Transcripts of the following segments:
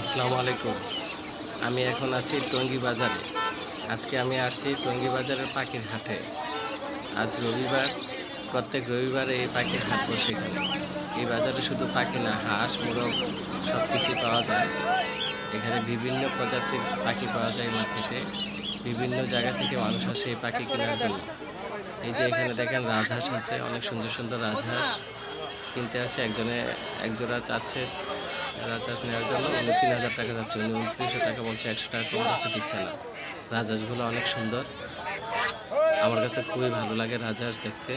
আসসালামু আলাইকুম। আমি এখন আছি টঙ্গী বাজারে। আজকে আমি আসছি টঙ্গী বাজারের পাখির হাটে। আজ রবিবার, প্রত্যেক রবিবারে এই পাখির হাট বসে এখানে। এই বাজারে শুধু পাখি না, হাঁস, মোরগ সব কিছু পাওয়া যায়। এখানে বিভিন্ন প্রজাতির পাখি পাওয়া যায় মার্কেটে। বিভিন্ন জায়গা থেকে মানুষ আসে এই পাখি কেনার জন্য। এই যে এখানে দেখেন রাজহাঁস আছে, অনেক সুন্দর সুন্দর রাজহাঁস। কিনতে আসে, একজনে, একজোড়া চাচ্ছে। রাজহাঁস নেওয়ার জন্য উনি তিন হাজার টাকা যাচ্ছে উনি উনত্রিশশো টাকা বলছে, একশো টাকা কম দিচ্ছে না। রাজহাঁসগুলো অনেক সুন্দর। আমার কাছে খুবই ভালো লাগে রাজহাঁস দেখতে।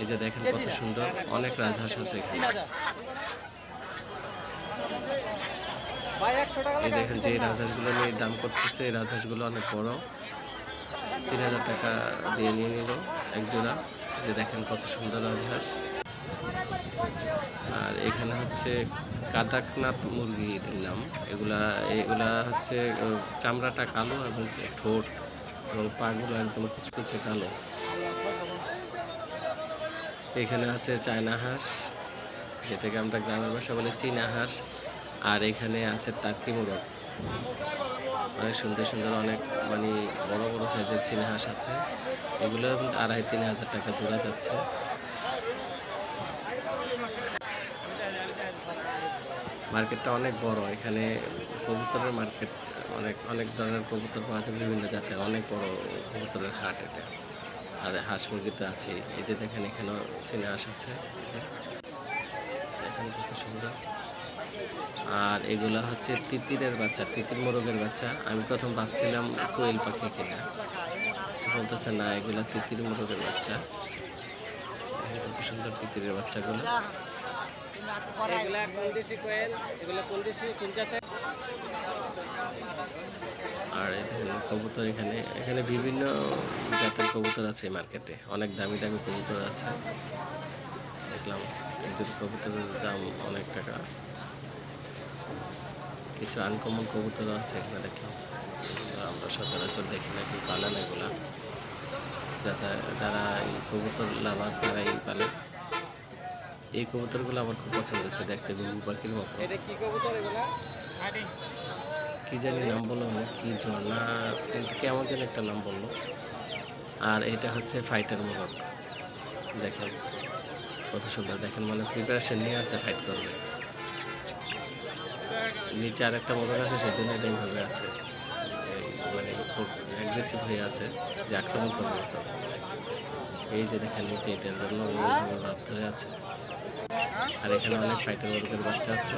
এই যে দেখেন কত সুন্দর, অনেক রাজহাঁস আছে এখানে। এই দেখেন যে রাজহাঁসগুলো নিয়ে দাম করতেছে, এই রাজহাঁসগুলো অনেক বড়। তিন হাজার টাকা দিয়ে নিয়ে নিল, এক জোড়া। যে দেখেন কত সুন্দর রাজহাঁস। এখানে হচ্ছে কাদাকনাথ মুরগির নাম। এগুলা এগুলা হচ্ছে চামড়াটা কালো এবং ঠোঁট এবং পাগুলো একদম কুচকুচে কালো। এখানে আছে চায়না হাঁস, যেটাকে আমরা গ্রামের ভাষা বলে চীনা হাঁস, আর এখানে আছে টার্কি মোরগ। অনেক সুন্দর সুন্দর অনেক মানে বড় বড় সাইজের চীনা হাঁস আছে। এগুলো আড়াই তিন হাজার টাকা জোড়া যাচ্ছে। মার্কেটটা অনেক বড়। এখানে কবুতরের মার্কেট অনেক অনেক ধরনের কবুতর পাওয়া যায় বিভিন্ন জাতের। অনেক বড় কবুতরের হাট এটা। আর হাঁস মুরগি তো আছে। এই যে দেখেন এখানেও চীনা যে দেখেন কত সুন্দর। আর এগুলো হচ্ছে তিতিরের বাচ্চা, তিতির মোরগের বাচ্চা। আমি প্রথম ভাবছিলাম কোয়েল পাখি কিনা। বলতেছে, না, এগুলো তিতির মোরগের বাচ্চা। কত সুন্দর তিতিরের বাচ্চাগুলো। আর এই দেখেন কবুতর, এখানে এখানে বিভিন্ন জাতের কবুতর আছে মার্কেটে অনেক দামি দামি কবুতর আছে। দেখলাম একজন কবুতরের দাম অনেক টাকা। কিছু আনকমন কবুতর আছে এখানে দেখলাম। আমরা সচরাচর দেখি না কি পালেন এগুলা। যাতে যারা এই কবুতর লাভার তারাই পালে। এই কবুতরগুলো আমার খুব পছন্দ হয়েছে দেখতে গুগু পাখির মতো। এটা কি কবুতর এগুলা? কি জানি নাম বলল না কি ঝর্ণা কিন্তু কেমন যেন একটা নাম বলল। আর এটা হচ্ছে ফাইটার মোরগ দেখেন কত সুন্দর দেখেন মানে প্রিপারেশন নিয়ে আছে ফাইট করবে। নিচে আর একটা মোরগ আছে সেই জন্য এটা এইভাবে আছে। মানে খুব অ্যাগ্রেসিভ হয়ে আছে যে আক্রমণ করবে। এই যে দেখেন নিচে এটার জন্য ভাব ধরে আছে। আর এখানে অনেক ফাইটার মোরগের বাচ্চা আছে।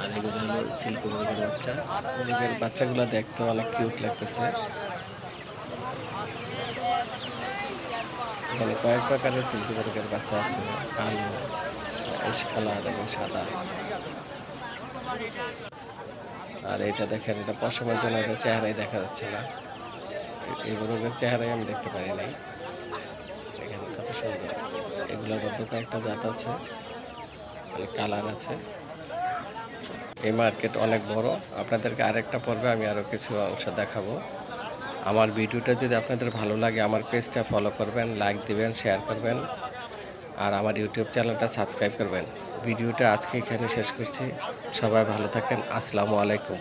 আর এগুলো হলো সিল্ক মুরগের বাচ্চা। মুরগের বাচ্চাগুলো দেখতে অনেক কিউট লাগতেছে। এখানে কয়েক প্রকারের সিল্ক মুরগের বাচ্চা আছে। কালো এস কালার এবং সাদা। আর এটা দেখেন, এটা পশমের জন্য চেহারাই দেখা যাচ্ছে না। এই মুরগের চেহারাই আমি দেখতে পারি নাই। এখানে কত সুন্দর। এগুলোর মধ্যে কয়েকটা জাত আছে কালার আছে। এই মার্কেট অনেক বড়, আপনাদেরকে আরেকটা পর্বে আমি আরও কিছু অংশ দেখাবো। আমার ভিডিওটা যদি আপনাদের ভালো লাগে, আমার পেজটা ফলো করবেন লাইক দিবেন শেয়ার করবেন, আর আমার ইউটিউব চ্যানেলটা সাবস্ক্রাইব করবেন। ভিডিওটা আজকে এখানে শেষ করছি। সবাই ভালো থাকেন। আসসালামু আলাইকুম।